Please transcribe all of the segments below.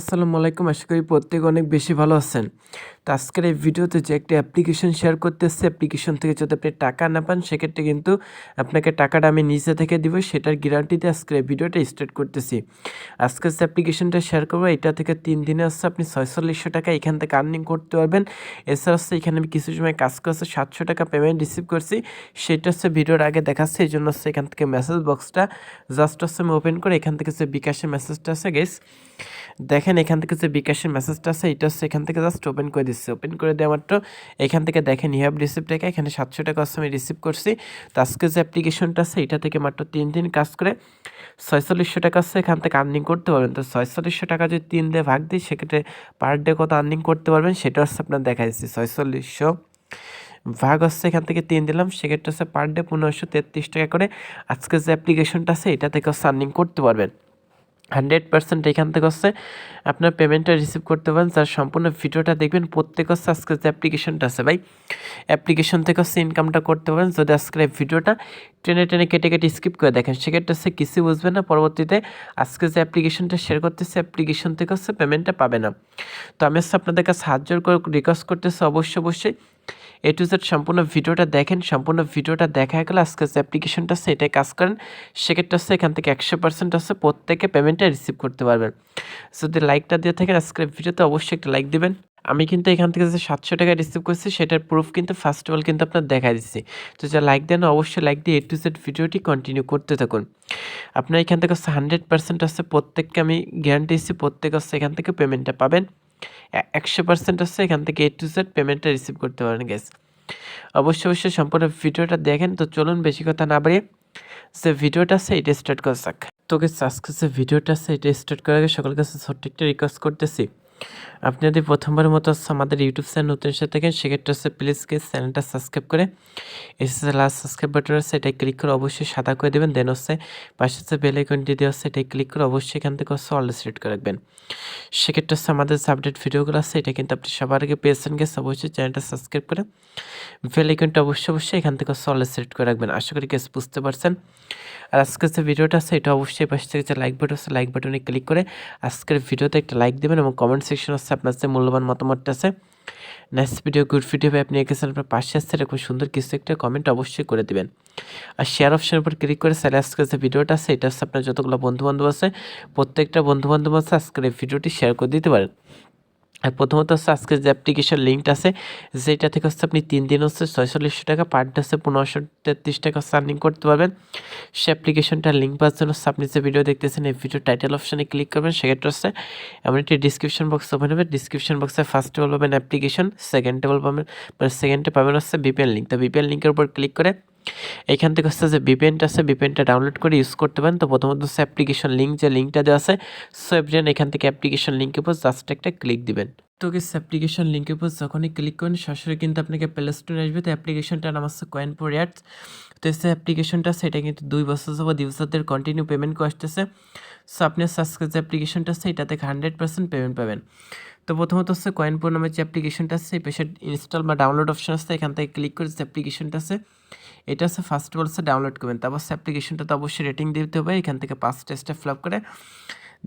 আসসালামু আলাইকুম। আশা করি প্রত্যেকে অনেক বেশি ভালো আছেন। তো আজকের এই ভিডিওতে যে একটা অ্যাপ্লিকেশন শেয়ার করতে এসেছি অ্যাপ্লিকেশন থেকে যদি আপনি টাকা না পান, সেক্ষেত্রে কিন্তু আপনাকে টাকাটা আমি নিজে থেকে দিব, সেটার গ্যারান্টিতে আজকের এই ভিডিওটা স্টার্ট করতেছি। আজকে যে অ্যাপ্লিকেশনটা শেয়ার করব, এটা থেকে তিন দিনে আসছে আপনি ছয়চল্লিশশো টাকা এখান থেকে আর্নিং করতে পারবেন। এছাড়া হচ্ছে এখানে আমি কিছু সময় কাজ করছি, সাতশো টাকা পেমেন্ট রিসিভ করছি। সেটা হচ্ছে ভিডিওর আগে দেখাচ্ছে, এই জন্য হচ্ছে এখান থেকে মেসেজ বক্সটা জাস্ট হচ্ছে আমি ওপেন করে এখান থেকে যে বিকাশের মেসেজটা আছে গেস দেখেন এখান থেকে যে বিকাশের মেসেজটা আছে, এটা হচ্ছে এখান থেকে জাস্ট ওপেন করে দিচ্ছে ওপেন করে দেওয়া মাত্র। এখান থেকে দেখেন ইহাব রিসিভ টাকা, এখানে সাতশো টাকা আমি রিসিভ করছি। তো আজকে যে অ্যাপ্লিকেশনটা আছে, এটা থেকে মাত্র তিন দিন কাজ করে ছয়চল্লিশশো টাকা আছে, এখান থেকে আর্নিং করতে পারবেন। তো ছয়চল্লিশশো টাকা যদি তিন দিয়ে ভাগ দিই, সেক্ষেত্রে পার ডে কত আর্নিং করতে পারবেন, সেটা হচ্ছে আপনার দেখা যাচ্ছে ছয়চল্লিশশো। ভাগ হচ্ছে এখান থেকে তিন দিলাম, সেক্ষেত্রে হচ্ছে পার ডে পনেরোশো তেত্রিশ টাকা করে। আজকে যে অ্যাপ্লিকেশনটা আছে, এটা থেকে হচ্ছে আর্নিং করতে পারবেন। হান্ড্রেড পার্সেন্ট এখান থেকে হচ্ছে আপনার পেমেন্টটা রিসিভ করতে পারেন। যার সম্পূর্ণ ভিডিওটা দেখবেন। প্রত্যেক হচ্ছে আজকে যে অ্যাপ্লিকেশনটা আছে ভাই, অ্যাপ্লিকেশন থেকে হচ্ছে ইনকামটা করতে পারেন। যদি আজকের এই ভিডিওটা টেনে টেনে কেটে কেটে স্কিপ করে দেখেন, সেক্ষেত্রে হচ্ছে কিছু বুঝবেন না। পরবর্তীতে আজকে যে অ্যাপ্লিকেশনটা শেয়ার করতেছে, অ্যাপ্লিকেশন থেকে হচ্ছে পেমেন্টটা পাবে না। তো আমি হচ্ছে আপনাদের কাছে সাহায্য করে রিকোয়েস্ট করতেছি। অবশ্যই অবশ্যই এ টু জেড সম্পূর্ণ ভিডিওটা দেখেন, সম্পূর্ণ ভিডিওটা দেখা গেলে আজকে যে অ্যাপ্লিকেশনটা আছে, এটাই কাজ করেন। সেক্ষেত্রে হচ্ছে এখান থেকে একশো পার্সেন্ট আছে প্রত্যেকে পেমেন্টটা রিসিভ করতে পারবেন। যদি লাইকটা দিয়ে থাকেন, আজকের ভিডিওতে অবশ্যই একটা লাইক দিবেন। আমি কিন্তু এখান থেকে যে সাতশো টাকা রিসিভ করছি, সেটার প্রুফ কিন্তু ফার্স্ট অফ অল কিন্তু আপনার দেখা দিচ্ছি তো যা লাইক দেন, অবশ্যই লাইক দিয়ে এ টু জেড ভিডিওটি কন্টিনিউ করতে থাকুন। আপনার এখান থেকে হচ্ছে হান্ড্রেড পার্সেন্ট আছে প্রত্যেককে আমি গ্যারান্টি দিচ্ছি প্রত্যেক হচ্ছে এখান থেকে পেমেন্টটা পাবেন। একশো পার্সেন্ট আছে, এখান থেকে এ টু জেড পেমেন্টটা রিসিভ করতে পারেন গ্যাস অবশ্যই অবশ্যই সম্পূর্ণ ভিডিওটা দেখেন। তো চলুন বেশি কথা না বাড়িয়ে সে ভিডিওটা আছে, এটা স্টার্ট করা যাক। তোকে আজকে যে ভিডিওটা আছে, এটা স্টার্ট করার আগে সকলের কাছে সঠিকটা রিকোয়েস্ট করতেছি। আপনি যদি প্রথমবারের মতো হচ্ছে আমাদের ইউটিউব চ্যানেল নতুন এসে থাকেন, সেক্ষেত্রে হচ্ছে প্লিজ গিয়ে চ্যানেলটা সাবস্ক্রাইব করে এসে লাস্ট সাবস্ক্রাইব বাটন আছে এটাই ক্লিক করে অবশ্যই সাদা করে দেবেন। দেন হচ্ছে পাশে যে বেল আইকনটি দেওয়া আছে এটাই ক্লিক করে অবশ্যই এখান থেকে হচ্ছে অল সিলেক্ট করে রাখবেন। সেক্ষেত্রে হচ্ছে আমাদের আপডেট ভিডিওগুলো আছে, এটা কিন্তু আপনি সবার আগে পেয়েছেন গেছে অবশ্যই চ্যানেলটা সাবস্ক্রাইব করে বেল আইকনটা অবশ্যই অবশ্যই এখান থেকে হচ্ছে অল সিলেক্ট করে রাখবেন। আশা করি গেস বুঝতে পারছেন। আর আজকের যে ভিডিওটা আছে, এটা অবশ্যই পাশে থেকে যে লাইক বাটন আছে লাইক বাটনে ক্লিক করে আজকের ভিডিওতে একটা লাইক দেবেন এবং কমেন্ট সেকশন আছে, আপনার যে মূল্যবান মতামতটা আছে নেক্সট ভিডিও গুড ভিডিও আপনি এঁকেছেন আপনার পাশে আসছে এরকম সুন্দর কিছু একটা কমেন্ট অবশ্যই করে দেবেন। আর শেয়ার অপশনের উপর ক্লিক করে স্যার আজকে যে ভিডিওটা আছে, এটা হচ্ছে আপনার যতগুলো বন্ধুবান্ধব আছে, প্রত্যেকটা বন্ধুবান্ধব আছে, আজকের এই ভিডিওটি শেয়ার করে দিতে পারেন। প্রথমত হচ্ছে আজকে যে অ্যাপ্লিকেশন লিঙ্কটা আছে, যেটা থেকে হচ্ছে আপনি তিন দিন হচ্ছে ছয়চল্লিশশো টাকা পার ডে হচ্ছে পনেরোশো তেত্রিশ টাকা আর্নিং করতে পারবেন। সে অ্যাপ্লিকেশনটার লিঙ্ক পাওয়ার জন্য হচ্ছে আপনি যে ভিডিও দেখতেছেন, এই ভিডিও টাইটেল অপশানে ক্লিক করবেন। সেক্ষেত্রে হচ্ছে এমন একটি ডিসক্রিপশন বক্স ওপেন হবে। ডিসক্রিপশন বক্সে ফার্স্টে বল পাবেন অ্যাপ্লিকেশন সেকেন্ডে বল পাবেন মানে সেকেন্ডে পাবেন হচ্ছে বিপিএল লিঙ্ক তো বিপিএল লিঙ্কের উপর ক্লিক করে এখান থেকে হচ্ছে যে বিপেনটা আছে বিপেনটা ডাউনলোড করে ইউজ করতে পারেন। তো প্রথমত হচ্ছে অ্যাপ্লিকেশন লিঙ্ক যে লিঙ্কটা দেওয়া আছে সো এখান থেকে অ্যাপ্লিকেশন লিঙ্কের উপর জাস্ট একটা ক্লিক দিবেন। তো গেস অ্যাপ্লিকেশন লিঙ্কের উপর যখনই ক্লিক করেন, সরাসরি কিন্তু আপনাকে প্লে স্টোরে আসবে। তো অ্যাপ্লিকেশনটার নাম হচ্ছে কয়েন ফোর অ্যাডস তো সে অ্যাপ্লিকেশনটা সেটা কিন্তু দুই বছর যাবত ইউজারদের কন্টিনিউ পেমেন্ট আসতেছে সো আপনি সাবস্ক্রাইব যে অ্যাপ্লিকেশনটা আছে এটা থেকে হান্ড্রেড পার্সেন্ট পেমেন্ট পাবেন। তো প্রথমত হচ্ছে কয়েন ফোর নামের যে অ্যাপ্লিকেশনটা আছে, এই পেশে ইনস্টল বা ডাউনলোড অপশন আছে, এখান থেকে ক্লিক করে যে অ্যাপ্লিকেশনটা আছে এটা হচ্ছে ফার্স্ট অফ ডাউনলোড করবেন। তারপর হচ্ছে অ্যাপ্লিকেশনটা তো অবশ্যই রেটিং দিতে হবে। এখান থেকে পাঁচ টেস্টে ফ্লপ করে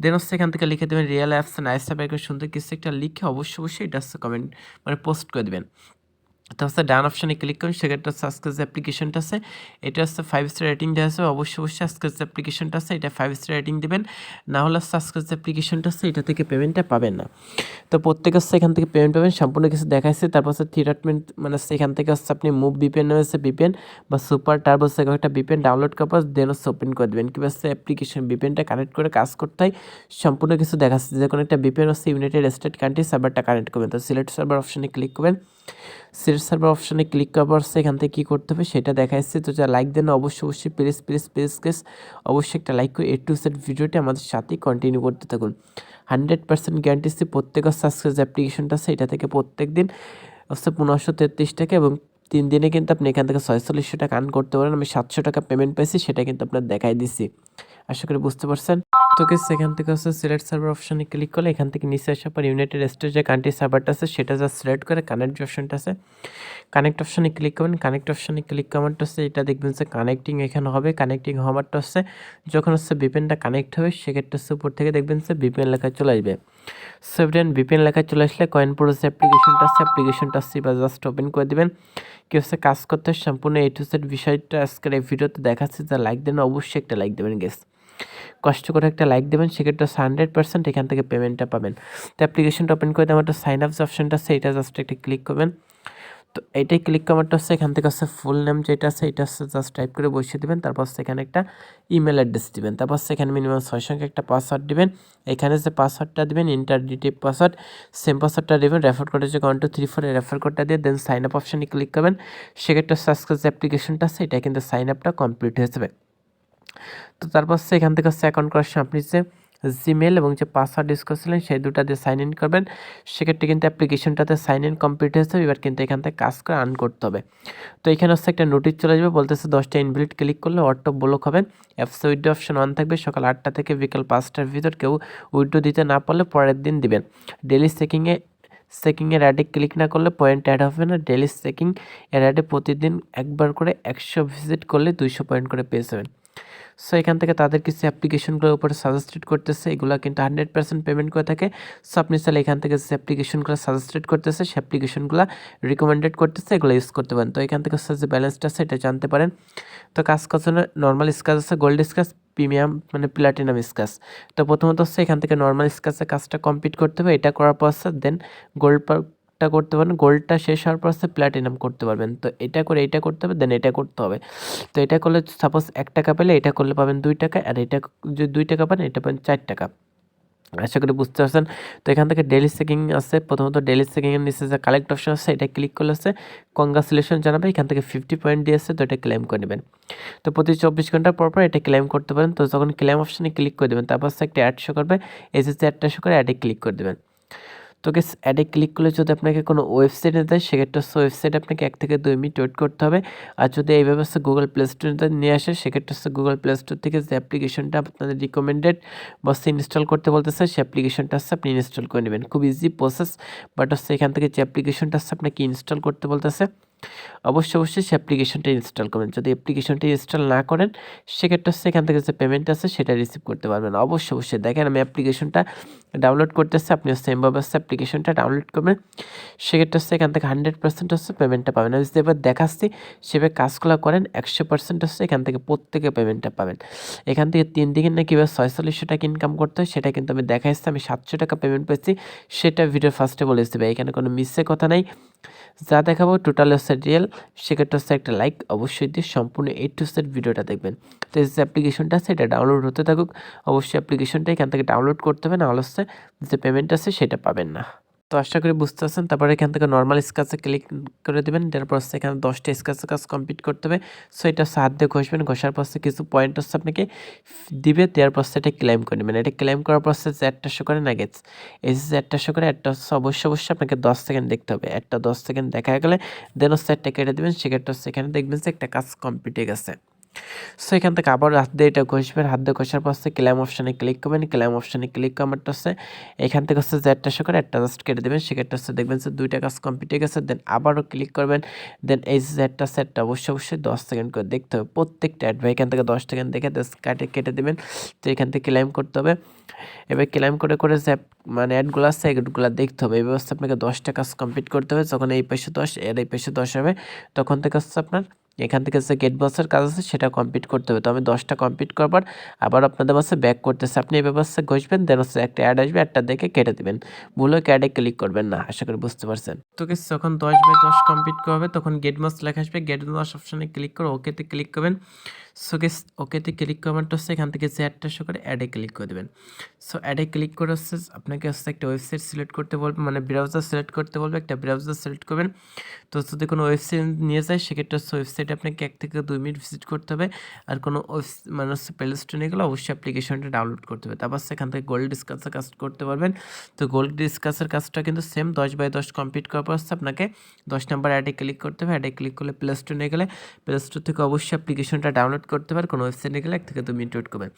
দেন হচ্ছে এখান থেকে লিখে দেবেন রিয়েল অ্যাপস নাইস অ্যাপ একটু সুন্দর কিছু একটা লিখে অবশ্যই অবশ্যই এটা হচ্ছে কমেন্ট মানে পোস্ট করে দেবেন। তো হচ্ছে ডান অপশানে ক্লিক করুন, সেক্ষেত্রে হচ্ছে যে অ্যাপ্লিকেশনটা আছে, এটা হচ্ছে ফাইভ স্টার রেটিং দেওয়া আছে। অবশ্যই অবশ্যই আজকের যে অ্যাপ্লিকেশনটা আছে, এটা ফাইভ স্টার রেটিং দেবেন। না হলে হচ্ছে যে অ্যাপ্লিকেশনটা আছে, এটা থেকে পেমেন্টটা পাবেন না। তো প্রত্যেক হচ্ছে এখান থেকে পেমেন্ট পাবেন সম্পূর্ণ কিছু দেখাচ্ছে তারপর হচ্ছে থ্রিটমেন্ট মানে সেখান থেকে হচ্ছে আপনি মুভ বিপেন হচ্ছে বিপেন বা সুপার টার্বো হচ্ছে একটা বিপেন ডাউনলোড করার পর দেন হচ্ছে ওপেন করে দেবেন কিংবা হচ্ছে অ্যাপ্লিকেশন বিপেনটা কানেক্ট করে কাজ করতে হয় সম্পূর্ণ কিছু দেখাচ্ছে যে কোনো একটা বিপেন হচ্ছে ইউনাইটেড স্টেট কান্ট্রি সার্ভারটা কানেক্ট করবেন তো সিলেক্ট সার্ভার অপশানে ক্লিক করবেন সিলেক্ট সার্ভার অপশানে ক্লিক করার পর এখান থেকে কী করতে হবে সেটা দেখা যাচ্ছে তো যা লাইক দেন অবশ্যই অবশ্যই প্লিজ প্লিজ প্লিজ কেস অবশ্যই একটা লাইক করে এ টু সেট ভিডিওটি আমাদের সাথেই কন্টিনিউ করতে থাকুন হান্ড্রেড পার্সেন্ট গ্যারান্টি দিচ্ছি প্রত্যেক সাবস্ক্রাইব অ্যাপ্লিকেশনটা আছে, এটা থেকে প্রত্যেক দিন হচ্ছে পনেরোশো তেত্রিশ টাকা এবং তিন দিনে কিন্তু আপনি এখান থেকে ছয়চল্লিশশো টাকা আন করতে পারেন। আমি সাতশো টাকা পেমেন্ট পেয়েছি, সেটা কিন্তু আপনার দেখাই দিছি। আশা করি বুঝতে পারছেন? তো সেখান থেকে হচ্ছে সিলেক্ট সার্ভার অপশনে ক্লিক করলে এখান থেকে নিচে আসার পর ইউনাইটেড স্টেটস যে কান্ট্রি সার্ভারটা আছে, সেটা যা সিলেক্ট করে কানেক্ট যে অপশনটা আছে কানেক্ট অপশনে ক্লিক করবেন। কানেক্ট অপশানে ক্লিক করারটা হচ্ছে এটা দেখবেন যে কানেক্টিং এখানে হবে। কানেক্টিং হওয়ারটা হচ্ছে যখন হচ্ছে বিপেনটা কানেক্ট হবে, সেক্ষেত্রে হচ্ছে উপর থেকে দেখবেন যে বিপিএন লেখা চলে আসবে। সেভেন বিপিএন লেখা চলে আসলে কয়েন প্রোস অ্যাপ্লিকেশনটা আছে অ্যাপ্লিকেশনটা আছে বা জাস্ট ওপেন করে দেবেন। কি হচ্ছে কাজ করতে সম্পূর্ণ এ টু সেট বিষয়টা আজকের এই ভিডিওতে দেখাচ্ছে। যা লাইক দেন অবশ্যই একটা লাইক দেবেন গেস কষ্ট করে একটা লাইক দেবেন, সেক্ষেত্রে হান্ড্রেড পার্সেন্ট এখান থেকে পেমেন্টটা পাবেন। তো অ্যাপ্লিকেশনটা ওপেন করে দেওয়ার একটা সাইন আপস অপশনটা আছে, এটা জাস্ট একটা ক্লিক করবেন। তো এইটাই ক্লিক করারটা হচ্ছে এখান থেকে হচ্ছে ফুল নেম যেটা আছে, এটা হচ্ছে জাস্ট টাইপ করে বসিয়ে দেবেন, তারপর সেখানে একটা ইমেল অ্যাড্রেস দিবেন। তারপর সেখানে মিনিমাম ছয় সংখ্যা একটা পাসওয়ার্ড দিবেন। এখানে যে পাসওয়ার্ডটা দিবেন ইন্টারডিটিভ পাসওয়ার্ড সেম পাসওয়ার্ডটা দেবেন রেফার কোডে যে one two three four refer কোডটা দিয়ে দেন সাইন আপ অপশানে ক্লিক করবেন। সেক্ষেত্রে সার্চ যে অ্যাপ্লিকেশনটা আছে, এটা কিন্তু সাইন আপটা কমপ্লিট হয়ে যাবে। তো তারপর এখান থেকে হচ্ছে অ্যাকাউন্ট করার সময় আপনি যে জিমেল এবং যে পাসওয়ার্ড ইউজ করছিলেন, সেই দুটা দিয়ে সাইন ইন করবেন। সেক্ষেত্রে কিন্তু অ্যাপ্লিকেশনটাতে সাইন ইন কমপ্লিট হয়েছে এবার কিন্তু এখান থেকে কাজ করে আর্ন করতে হবে। তো এখানে হচ্ছে একটা নোটিশ চলে যাবে বলতেছে দশটা ইনভিলিট ক্লিক করলে অটো ব্লক হবে। অ্যাপস উইডো অপশন অন থাকবে, সকাল আটটা থেকে বিকাল পাঁচটার ভিতর কেউ উইডো দিতে না পারলে পরের দিন দিবেন। ডেলি চেকিংয়ে চেকিংয়ের অ্যাডে ক্লিক না করলে পয়েন্ট অ্যাড হবে না। ডেলি চেকিং এর অ্যাডে প্রতিদিন একবার করে একশো ভিজিট করলে দুইশো পয়েন্ট করে পেয়ে যাবেন। সো এখান থেকে তাদের কিছু অ্যাপ্লিকেশনগুলোর উপরে সাজেস্টেড করতেছে। এগুলো কিন্তু হান্ড্রেড পার্সেন্ট পেমেন্ট করে থাকে। সো আপনি চাইলে এখান থেকে যে অ্যাপ্লিকেশনগুলো সাজেস্টেড করতেছে, সে অ্যাপ্লিকেশনগুলো রিকমেন্ডেড করতেছে, এগুলো ইউজ করতে পারেন। তো, এখান থেকে যে ব্যালেন্সটা আছে, এটা জানতে পারেন। তো, কাজ করার নর্মাল স্কাচ আছে গোল্ড স্কাচ প্রিমিয়াম মানে প্লাটিনাম স্কাচ তো, প্রথমত হচ্ছে এখান থেকে নর্মাল স্কাচে কাজটা কমপ্লিট করতে হবে। এটা করার পর দেন গোল্ড টা করতে পারেন গোল্ডটা শেষ হওয়ার পর হচ্ছে প্ল্যাটিনাম করতে পারবেন। তো এটা করে এটা করতে হবে দেন এটা করতে হবে। তো এটা করলে সাপোজ এক টাকা পেলে এটা করলে পাবেন দুই টাকা, আর এটা যদি দুই টাকা পান এটা পাবেন চার টাকা। আশা করি বুঝতে পারছেন? তো এখান থেকে ডেলি চেকিং আছে, প্রথমত ডেলি চেকিংয়ের নিচে যে কালেক্ট অপশন আছে, এটা ক্লিক করলে আছে কংগ্রাচুলেশন জানাবে, এখান থেকে ফিফটি পয়েন্ট দিয়ে দিয়েছে তো এটা ক্লেম করে নেবেন। তো প্রতি চব্বিশ ঘণ্টার পর পর এটা ক্লেম করতে পারেন, তো যখন ক্লেম অপশানে ক্লিক করে দেবেন, তারপর একটা অ্যাড শো করবে যে অ্যাডটা শো করে অ্যাডে ক্লিক করে দেবেন। তো গেস অ্যাডে ক্লিক করলে যদি আপনাকে কোনো ওয়েবসাইটে দেয়, সেক্ষেত্রে হচ্ছে ওয়েবসাইট আপনাকে এক থেকে দুই মিনিট ওয়েট করতে হবে। আর যদি এই ব্যবস্থা গুগল প্লে স্টোরে নিয়ে আসে, সেক্ষেত্রে হচ্ছে গুগল প্লে স্টোর থেকে যে অ্যাপ্লিকেশনটা আপনাদের রিকমেন্ডেড বসে ইনস্টল করতে বলতেছে সেই অ্যাপ্লিকেশনটা হচ্ছে আপনি ইনস্টল করে নেবেন। খুব ইজি প্রসেস বাট হচ্ছে এখান থেকে যে অ্যাপ্লিকেশনটা হচ্ছে আপনাকে ইনস্টল করতে বলতেছে অবশ্যই অবশ্যই সে অ্যাপ্লিকেশনটা ইনস্টল করবেন। যদি অ্যাপ্লিকেশনটা ইনস্টল না করেন, সেক্ষেত্রে এখান থেকে যে পেমেন্ট আছে, সেটা রিসিভ করতে পারবেন। অবশ্যই অবশ্যই। দেখেন, আমি অ্যাপ্লিকেশনটা ডাউনলোড করতেছি, আপনি সেমভাবে হচ্ছে অ্যাপ্লিকেশনটা ডাউনলোড করবেন। সেক্ষেত্রে হচ্ছে এখান থেকে হান্ড্রেড পার্সেন্ট হচ্ছে পেমেন্টটা পাবেন। আমি যদি এবার দেখাচ্ছি, সেভাবে কাজগুলো করেন, একশো পার্সেন্ট হচ্ছে এখান থেকে প্রত্যেকে পেমেন্টটা পাবেন। এখান থেকে তিন দিকে না কীভাবে ছয়চল্লিশশো টাকা ইনকাম করতে হয়, সেটা কিন্তু আমি দেখাচ্ছি আমি সাতশো টাকা পেমেন্ট পেয়েছি। সেটা ভিডিও ফার্স্টে বলেছি ভাই। এখানে কোনো মিসে কথা নাই। যা দেখাবো টোটাল হচ্ছে রিয়েল সেক্ষেত্রে হচ্ছে একটা লাইক অবশ্যই দিয়ে সম্পূর্ণ এ টু সেট ভিডিওটা দেখবেন। তো যে অ্যাপ্লিকেশনটা আছে, এটা ডাউনলোড হতে থাকুক। অবশ্যই অ্যাপ্লিকেশনটা এখান থেকে ডাউনলোড করতে হবে না হচ্ছে যে পেমেন্ট আছে, সেটা পাবেন না। তো আশা করি বুঝতে পারছেন। তারপরে এখান থেকে নর্মাল স্কাচে ক্লিক করে দেবেন। তারপর হচ্ছে এখানে দশটা স্কাচের কাজ কমপ্লিট করতে হবে। সো এটা হাত দিয়ে ঘষবেন। ঘষার পর কিছু পয়েন্ট হচ্ছে আপনাকে দিবে। দেওয়ার পর এটা ক্লেম করে নেবেন। এটা ক্লেম করার পর যে একটা শো করে না গেছে এই যে একটা শো করে, একটা হচ্ছে অবশ্যই অবশ্যই আপনাকে দশ সেকেন্ড দেখতে হবে। একটা দশ সেকেন্ড দেখা গেলে দেন হচ্ছে একটা কেটে দেবেন। সেক্ষেত্রে হচ্ছে এখানে দেখবেন যে একটা কাজ কমপ্লিট হয়ে গেছে। সো এখান থেকে আবার হাত দিয়ে এটা ঘষবেন। হাত দিয়ে ঘষার পর হচ্ছে অপশানে ক্লিক করবেন। ক্লেম অপশানে ক্লিক করারটা হচ্ছে এখান থেকে হচ্ছে যে একটা করে একটা জাস্ট কেটে দেবেন। সেক্ষেত্রে হচ্ছে দেখবেন যে দুইটা কাজ কমপ্লিট হয়ে গেছে। দেন আবারও ক্লিক করবেন। দেন এই একটা সেটটা অবশ্যই অবশ্যই দশ সেকেন্ড করে দেখতে হবে। প্রত্যেকটা অ্যাড ভাই, এখান থেকে দশ সেকেন্ড দেখে কাটে, কেটে দেবেন। তো এখান থেকে ক্লাইম করতে হবে। এবার ক্লাইম করে করে যে মানে অ্যাডগুলো আছে অ্যাডগুলো দেখতে হবে। এই ব্যবস্থা আপনাকে দশটা কাজ কমপ্লিট করতে হবে। যখন এই পাশে দশ, এর এই পাশে দশ হবে, তখন থেকে হচ্ছে আপনার এখান থেকে যে গেট বসের কাজ আছে সেটা কমপ্লিট করতে হবে। তো আমি দশটা কমপ্লিট করবার আবার আপনাদের বাসে ব্যাক করতেছে। আপনি এই ব্যবস্থা ঘষবেন দেন হচ্ছে একটা অ্যাড আসবে একটা দেখে কেটে দেবেন। ভুলে অ্যাডে ক্লিক করবেন না, আশা করি বুঝতে পারছেন। তো কিছু যখন দশ বাই দশ কমপ্লিট করবে, তখন গেট মাস লেখা আসবে। গেট মাস অপশানে ক্লিক করে ওকেতে ক্লিক করবেন। সো গেস ওকেতে ক্লিক করবেন হচ্ছে এখান থেকে অ্যাডটা শো করে অ্যাডে ক্লিক করে দেবেন সো অ্যাডে ক্লিক করে হচ্ছে আপনাকে হচ্ছে একটা ওয়েবসাইট সিলেক্ট করতে বলবে মানে ব্রাউজার সিলেক্ট করতে বলবে, একটা ব্রাউজার সিলেক্ট করবেন। তো যদি কোনো ওয়েবসাইট নিয়ে যায়, সেক্ষেত্রে হচ্ছে ওয়েবসাইটে আপনাকে এক থেকে দুই মিনিট ভিজিট করতে হবে। আর কোনো মানে হচ্ছে প্লে স্টোর নিয়ে গেলে অবশ্যই অ্যাপ্লিকেশনটা ডাউনলোড করতে হবে। তারপর সেখান থেকে গোল্ড ডিসকাসের কাজ করতে পারবেন। তো গোল্ড ডিসকাসের কাজটা কিন্তু সেম দশ বাই দশ কমপ্লিট করার পর হচ্ছে আপনাকে দশ নাম্বার অ্যাডে ক্লিক করতে হবে। অ্যাডে ক্লিক করলে প্লে স্টোর নিয়ে গেলে প্লে স্টোর থেকে অবশ্যই অ্যাপ্লিকেশনটা ডাউনলোড করতে পারেন কোনো ওয়েবসাইটে গেলে এক থেকে দু মিনিট ওয়েট করবেন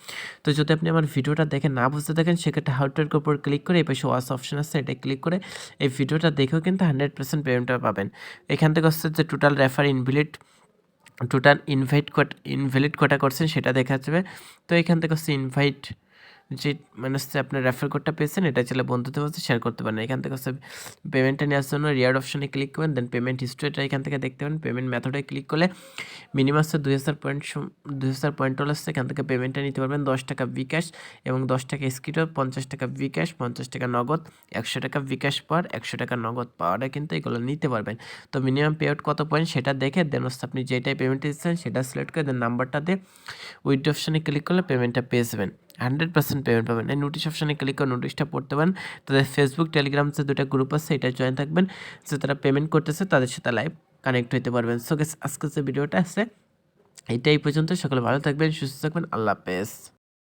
তো যদি আপনি আমার ভিডিওটা দেখে না বুঝতে থাকেন, সেক্ষেত্রে হাউ টু উপর ক্লিক করে এই পাশে ওয়াশ অপশন আছে এটা ক্লিক করে এই ভিডিওটা দেখেও কিন্তু হান্ড্রেড পার্সেন্ট পেমেন্টটা পাবেন। এখান থেকে হচ্ছে যে total refer invalid total invite কট ইনভ্যালিড কটা করছেন, সেটা দেখা যাবে। তো এখান থেকে হচ্ছে ইনভাইট যে মানে হচ্ছে আপনার রেফার কোডটা পেয়েছেন এটা চাইলে বন্ধুদের মধ্যে শেয়ার করতে পারেন। এখান থেকে হচ্ছে পেমেন্টটা নেওয়ার জন্য রিয়ার্ড অপশনে ক্লিক করবেন দেন পেমেন্ট হিস্ট্রিটা এখান থেকে দেখতে পাবেন পেমেন্ট মেথডে ক্লিক করলে মিনিমাম হচ্ছে দুই হাজার পয়েন্ট দুই হাজার পয়েন্ট হচ্ছে এখান থেকে পেমেন্টটা নিতে পারবেন। দশ টাকা বিকাশ এবং দশ টাকা স্কিটো পঞ্চাশ টাকা বিকাশ পঞ্চাশ টাকা নগদ, একশো টাকা বিকাশ পাওয়ার, একশো টাকা নগদ পাওয়াটা কিন্তু এগুলো নিতে পারবেন। তো মিনিমাম পে আউট কত পয়েন্ট সেটা দেখে দেন হচ্ছে আপনি যেটাই পেমেন্ট দিচ্ছেন সেটা সিলেক্ট করে দেন নাম্বারটা দিয়ে উইথ অপশানে ক্লিক করলে পেমেন্টটা পেয়ে যাবেন। হান্ড্রেড পার্সেন্ট পেমেন্ট পাবেন। এই নোটিশ অপশানে ক্লিক করে নোটিশটা পড়তে পারেন। তাদের ফেসবুক টেলিগ্রাম যে দুটা গ্রুপ আছে এটা জয়েন থাকবেন। যে তারা পেমেন্ট করতেছে, তাদের সাথে লাইভ কানেক্ট হতে পারবেন। সো আজকে যে ভিডিওটা আছে এটাই পর্যন্ত সকলে ভালো থাকবেন, সুস্থ থাকবেন। আল্লাহ হাফেজ।